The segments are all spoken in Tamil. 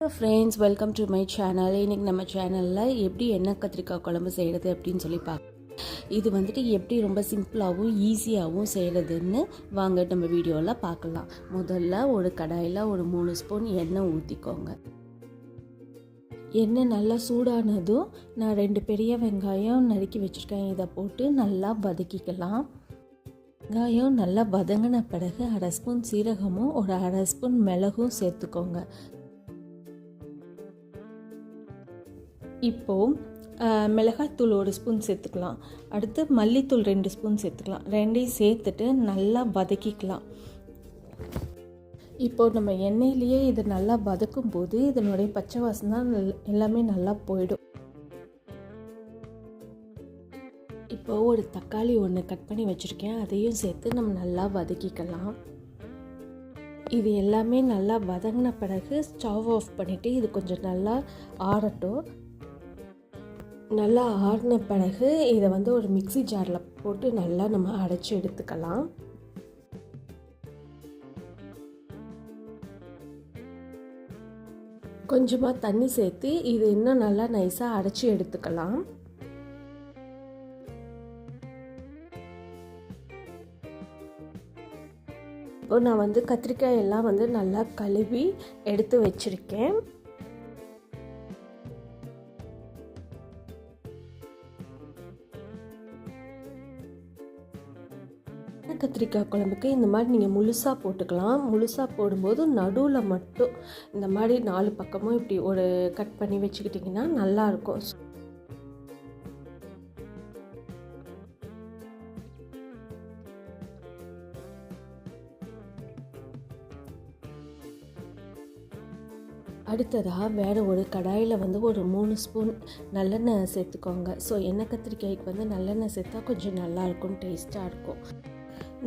Friends welcome to my channel இன்றைக்கி நம்ம சேனலில் எப்படி எண்ணெய் கத்திரிக்காய் குழம்பு செய்கிறது அப்படின்னு சொல்லி பார்க்க இது வந்துட்டு எப்படி ரொம்ப சிம்பிளாகவும் ஈஸியாகவும் செய்கிறதுன்னு வாங்க நம்ம வீடியோவில் பார்க்கலாம் முதல்ல ஒரு கடாயில் ஒரு மூணு ஸ்பூன் எண்ணெய் ஊற்றிக்கோங்க எண்ணெய் நல்லா சூடானதும் நான் ரெண்டு பெரிய வெங்காயம் நறுக்கி வச்சுருக்கேன். இதை போட்டு நல்லா வதக்கிக்கலாம். வெங்காயம் நல்லா வதங்கின பிறகு அரை ஸ்பூன் சீரகமும் ஒரு அரை ஸ்பூன் மிளகும் சேர்த்துக்கோங்க. இப்போது மிளகாய்த்தூள் ஒரு ஸ்பூன் சேர்த்துக்கலாம். அடுத்து மல்லித்தூள் ரெண்டு ஸ்பூன் சேர்த்துக்கலாம். ரெண்டையும் சேர்த்துட்டு நல்லா வதக்கிக்கலாம். இப்போது நம்ம எண்ணெயிலேயே இது நல்லா வதக்கும் போது இதனுடைய பச்சை வாசனை எல்லாமே நல்லா போயிடும். இப்போ ஒரு தக்காளி ஒன்று கட் பண்ணி வச்சுருக்கேன். அதையும் சேர்த்து நம்ம நல்லா வதக்கிக்கலாம். இது எல்லாமே நல்லா வதங்கின பிறகு ஸ்டவ் ஆஃப் பண்ணிவிட்டு இது கொஞ்சம் நல்லா ஆறட்டும். நல்லா ஆறின பிறகு இதை வந்து ஒரு மிக்சி ஜாரில் போட்டு நல்லா நம்ம அரைச்சி எடுத்துக்கலாம். கொஞ்சமாக தண்ணி சேர்த்து இது இன்னும் நல்லா நைஸாக அரைச்சி எடுத்துக்கலாம். இப்போ நான் வந்து கத்திரிக்காய் எல்லாம் வந்து நல்லா கழுவி எடுத்து வச்சுருக்கேன். கத்திரிக்காய் குழம்புக்கு இந்த மாதிரி நீங்கள் முழுசாக போட்டுக்கலாம். முழுசாக போடும்போது நடுவில் மட்டும் இந்த மாதிரி நாலு பக்கமும் இப்படி ஒரு கட் பண்ணி வச்சுக்கிட்டிங்கன்னா நல்லாயிருக்கும் அடுத்ததாக வேறு ஒரு கடாயில் வந்து ஒரு மூணு ஸ்பூன் நல்லெண்ணெய் சேர்த்துக்கோங்க. ஸோ எண்ணெய் கத்திரிக்காய்க்கு வந்து நல்லெண்ணெய் சேர்த்தா கொஞ்சம் நல்லாயிருக்கும் டேஸ்ட்டாக இருக்கும்.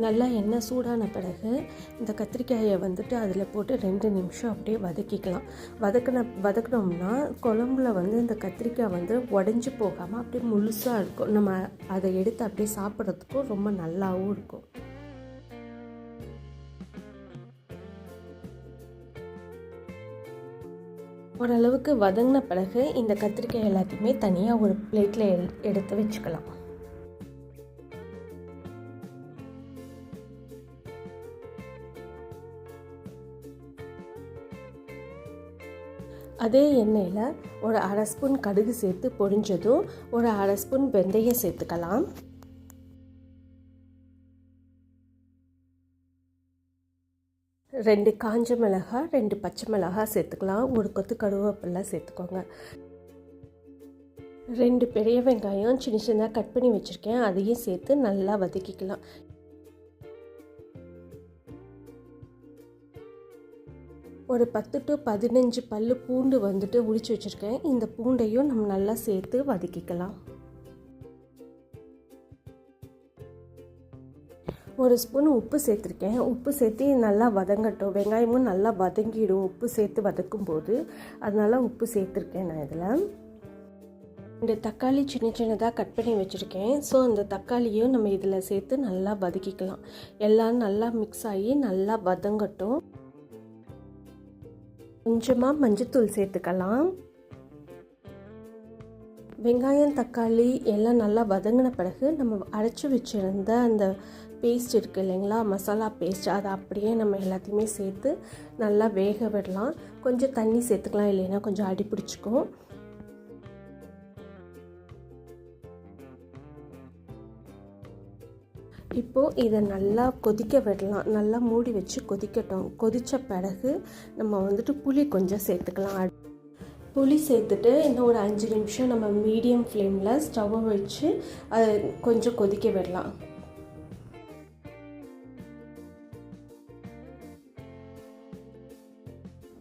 நல்லா எண்ணெய் சூடான பிறகு இந்த கத்திரிக்காயை வந்துட்டு அதில் போட்டு ரெண்டு நிமிஷம் அப்படியே வதக்கிக்கலாம். வதக்கின வதக்கினோம்னா குழம்புல வந்து இந்த கத்திரிக்காய் வந்து உடஞ்சி போகாமல் அப்படியே முழுசாக இருக்கும். நம்ம அதை எடுத்து அப்படியே சாப்பிட்றதுக்கும் ரொம்ப நல்லாவும் இருக்கும். ஓரளவுக்கு வதங்கின பிறகு இந்த கத்திரிக்காய் எல்லாத்தையுமே தனியாக ஒரு பிளேட்டில் எடுத்து வச்சுக்கலாம். அதே எண்ணெயில் ஒரு அரை ஸ்பூன் கடுகு சேர்த்து பொரிஞ்சதும் ஒரு அரை ஸ்பூன் வெந்தயம் சேர்த்துக்கலாம். ரெண்டு காஞ்ச மிளகாய் ரெண்டு பச்சை மிளகாய் சேர்த்துக்கலாம். ஒரு கொத்து கருவேப்பிலை சேர்த்துக்கோங்க. ரெண்டு பெரிய வெங்காயம் சின்ன சின்னதாக கட் பண்ணி வச்சுருக்கேன். அதையும் சேர்த்து நல்லா வதக்கிக்கலாம். ஒரு பத்து டு பதினஞ்சு பல் பூண்டு வந்துட்டு உரிச்சு வச்சுருக்கேன். இந்த பூண்டையும் நம்ம நல்லா சேர்த்து வதக்கிக்கலாம். ஒரு ஸ்பூன் உப்பு சேர்த்துருக்கேன். உப்பு சேர்த்து நல்லா வதங்கட்டும். வெங்காயமும் நல்லா வதங்கிடும். உப்பு சேர்த்து வதக்கும் போது அதனால உப்பு சேர்த்துருக்கேன் நான் இதில். இந்த தக்காளி சின்ன சின்னதாக கட் பண்ணி வச்சுருக்கேன். ஸோ அந்த தக்காளியும் நம்ம இதில் சேர்த்து நல்லா வதக்கிக்கலாம். எல்லாம் நல்லா மிக்ஸ் ஆகி நல்லா வதங்கட்டும். கொஞ்சமாக மஞ்சத்தூள் சேர்த்துக்கலாம். வெங்காயம் தக்காளி எல்லாம் நல்லா வதங்கின பிறகு நம்ம அரைச்சி வச்சுருந்த அந்த பேஸ்ட் இருக்குது இல்லைங்களா மசாலா பேஸ்ட் அதை அப்படியே நம்ம எல்லாத்தையுமே சேர்த்து நல்லா வேக விடலாம். கொஞ்சம் தண்ணி சேர்த்துக்கலாம் இல்லைன்னா கொஞ்சம் அடி பிடிச்சிக்கும். இப்போது இதை நல்லா கொதிக்க விடலாம். நல்லா மூடி வச்சு கொதிக்கட்டும். கொதித்த பிறகு நம்ம வந்துட்டு புளி கொஞ்சம் சேர்த்துக்கலாம். புளி சேர்த்துட்டு இன்னும் ஒரு அஞ்சு நிமிஷம் நம்ம மீடியம் ஃப்ளேமில் ஸ்டவ்வை வச்சு அதை கொஞ்சம் கொதிக்க விடலாம்.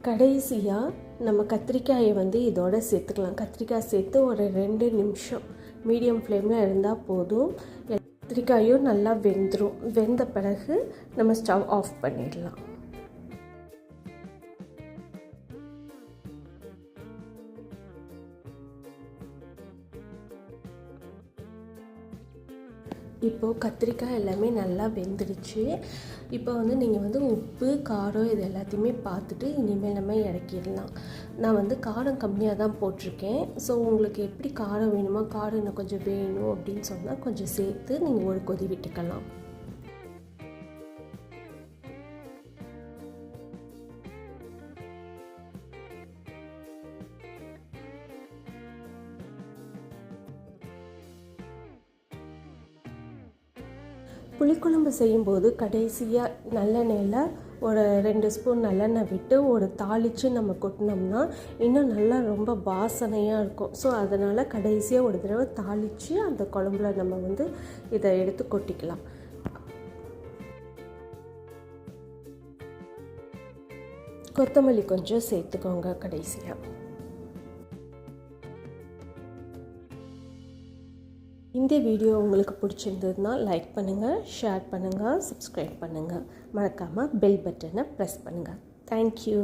கடைசியாக நம்ம கத்திரிக்காயை வந்து இதோட சேர்த்துக்கலாம். கத்திரிக்காய் சேர்த்து ஒரு ரெண்டு நிமிஷம் மீடியம் ஃப்ளேமில் இருந்தால் போதும். கத்திரிக்காயும் நல்லா வெந்துடும் வெந்த பிறகு நம்ம ஸ்டவ் ஆஃப் பண்ணிடலாம். இப்போது கத்திரிக்காய் எல்லாமே நல்லா வெந்துடுச்சு. இப்போ வந்து நீங்கள் வந்து உப்பு காரம் இது எல்லாத்தையுமே பார்த்துட்டு இனிமேல் நம்ம இறக்கிடலாம். நான் வந்து காரம் கம்மியாக தான் போட்டிருக்கேன். ஸோ உங்களுக்கு எப்படி காரம் வேணுமோ? காரம் இன்னும் கொஞ்சம் வேணும் அப்படின்னு சொன்னால் கொஞ்சம் சேர்த்து நீங்கள் ஒரு கொதி விட்டுக்கலாம். புளிக்குழம்பு செய்யும்போது கடைசியாக நல்லெண்ணெயில் ஒரு ரெண்டு ஸ்பூன் நல்லெண்ணெய் விட்டு ஒரு தாளித்து நம்ம கொட்டினோம்னா இன்னும் நல்லா ரொம்ப வாசனையாக இருக்கும். ஸோ அதனால் கடைசியாக ஒரு தடவை தாளித்து அந்த குழம்புல நம்ம வந்து இதை எடுத்து கொட்டிக்கலாம். கொத்தமல்லி கொஞ்சம் சேர்த்துக்கோங்க கடைசியாக இந்த வீடியோ உங்களுக்கு பிடிச்சிருந்ததுன்னா லைக் பண்ணுங்கள் ஷேர் பண்ணுங்கள் சப்ஸ்கிரைப் பண்ணுங்கள் மறக்காமல் பெல் பட்டனை ப்ரெஸ் பண்ணுங்கள் தேங்க்யூ